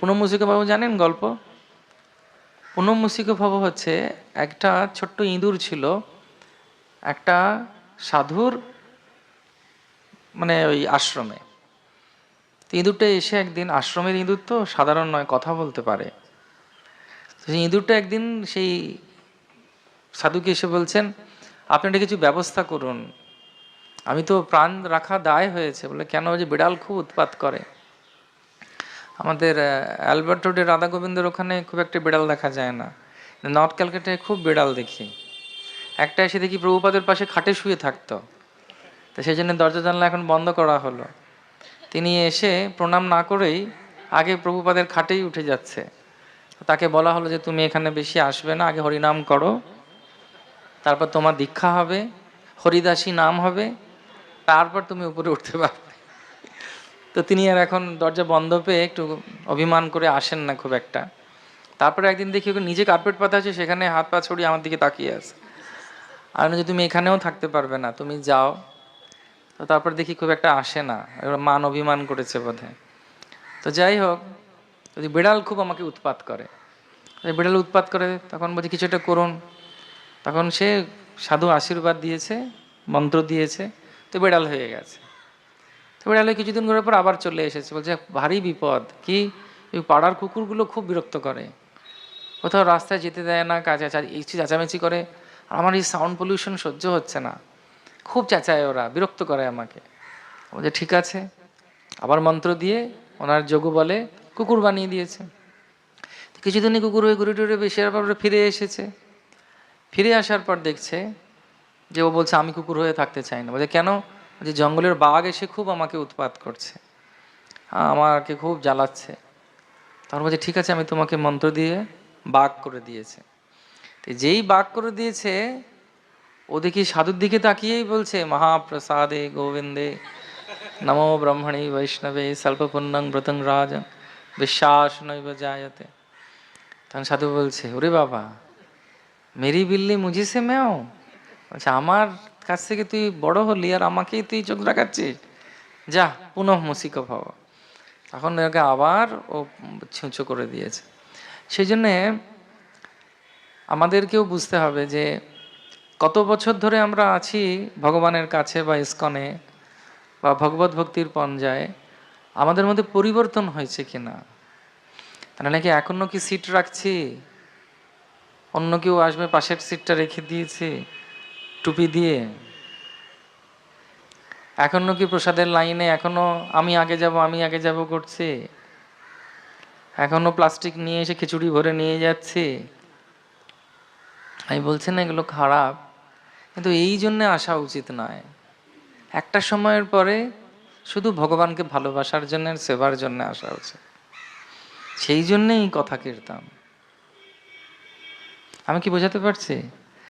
পুনমুসিক বাবু জানেন গল্প? পুনমুসিক বাবু হচ্ছে একটা ছোট্ট ইঁদুর ছিল, একটা সাধুর মানে ওই আশ্রমে। ইঁদুরটা এসে একদিন, আশ্রমের ইঁদুর তো সাধারণ নয়, কথা বলতে পারে। সেই ইঁদুরটা একদিন সেই সাধুকে এসে বলছেন, আপনি একটা কিছু ব্যবস্থা করুন। আমি তো প্রাণ রাখা দায় হয়েছে। বলে, কেন? যে বিড়াল খুব উৎপাত করে। আমাদের অ্যালবার্ট রোডের রাধা গোবিন্দের ওখানে খুব একটা বিড়াল দেখা যায় না। নর্থ ক্যালকাটায় খুব বিড়াল দেখি। একটা এসে দেখি প্রভুপাদের পাশে খাটে শুয়ে থাকতো। তো সেই জন্য দরজা জানলা এখন বন্ধ করা হলো। তিনি এসে প্রণাম না করেই আগে প্রভুপাদের খাটেই উঠে যাচ্ছে। তাকে বলা হলো যে, তুমি এখানে বেশি আসবে না, আগে হরিনাম করো। তারপর তোমার দীক্ষা হবে, হরিদাসী নাম হবে, তারপর তুমি উপরে উঠতে পারবে। তো তিনি আর এখন দরজা বন্ধ পেয়ে একটু অভিমান করে আসেন না খুব একটা। তারপরে একদিন দেখি ওকে নিজে কার্পেট পাতা আছে সেখানে হাত পা ছড়িয়ে আমার দিকে তাকিয়ে আছে। আর বলছি, তুমি এখানেও থাকতে পারবে না তুমি যাও। তো তারপর দেখি খুব একটা আসে না মান অভিমান করেছে বোধহয়। তো যাই হোক যদি বিড়াল খুব আমাকে উৎপাত করে বিড়াল উৎপাত করে তখন বলছি কিছু একটা করুন। তখন সে সাধু আশীর্বাদ দিয়েছে মন্ত্র দিয়েছে তো বিড়াল হয়ে গেছে। বিড়াল কিছুদিন ঘুরে পর আবার চলে এসেছে। বলছে ভারী বিপদ। কি? ওই পাড়ার কুকুরগুলো খুব বিরক্ত করে। কোথাও রাস্তায় যেতে দেয় না, কাজে এই চেঁচামেচি করে। আমার এই সাউন্ড পলিউশন সহ্য হচ্ছে না। খুব চেঁচায় ওরা, বিরক্ত করে আমাকে। বলছে, ঠিক আছে। আবার মন্ত্র দিয়ে ওনার যোগু বলে, কুকুর বানিয়ে দিয়েছে। কিছুদিনই কুকুর হয়ে ঘুরে টুরে বেশি পর ফিরে এসেছে। ফিরে আসার পর দেখছে যে ও বলছে, আমি কুকুর হয়ে থাকতে চাই না। বলছে, কেন? যে জঙ্গলের বাঘ এসে খুব আমাকে উৎপাত করছে, আমাকে খুব জ্বালাচ্ছে। তখন বলছে, ঠিক আছে, আমি তোমাকে মন্ত্র দিয়ে বাঘ করে দিয়েছে। যেই বাঘ করে দিয়েছে, ও দেখি সাধুর দিকে তাকিয়েই বলছে, মহাপ্রসাদে গোবিন্দে নমো ব্রহ্মণী বৈষ্ণবে স্বল্পপুণ্যং ব্রতং রাজন বিশ্বাস নৈব জায়তে। তখন সাধু বলছে, ওরে বাবা, মেরি বিল্লি মুঝি সে মেও বলছে, আমার কাছ থেকে তুই বড় হলি আর আমাকেই তুই চোখ রাখাচ্ছিস? যা, পুনঃ মুসিক ভাব। তখন ওকে আবার ও ছুঁচো করে দিয়েছে। সেই জন্যে আমাদেরকেও বুঝতে হবে যে কত বছর ধরে আমরা আছি ভগবানের কাছে বা ইস্কনে বা ভগবত ভক্তির পঞ্জায়, আমাদের মধ্যে পরিবর্তন হয়েছে কিনা তাহলে নাকি এখনও কি সিট রাখছি? অন্য কেউ আসবে পাশের সিটটা রেখে দিয়েছি? টুপি দিয়ে। এখনও কি প্রসাদের লাইনে? এখনও আমি আগে যাব, আমি আগে যাব করছে। এখনও প্লাস্টিক নিয়ে এসে খিচুড়ি ভরে নিয়ে যাচ্ছে। আমি বলছি না, এগুলো খারাপ। কিন্তু এই জন্যে আসা উচিত নয়। একটা সময়ের পরে শুধু ভগবানকে ভালোবাসার জন্য সেবার জন্য আসা উচিত। সেই জন্যেই কথা কীর্তন। আমি কি বোঝাতে পারছি?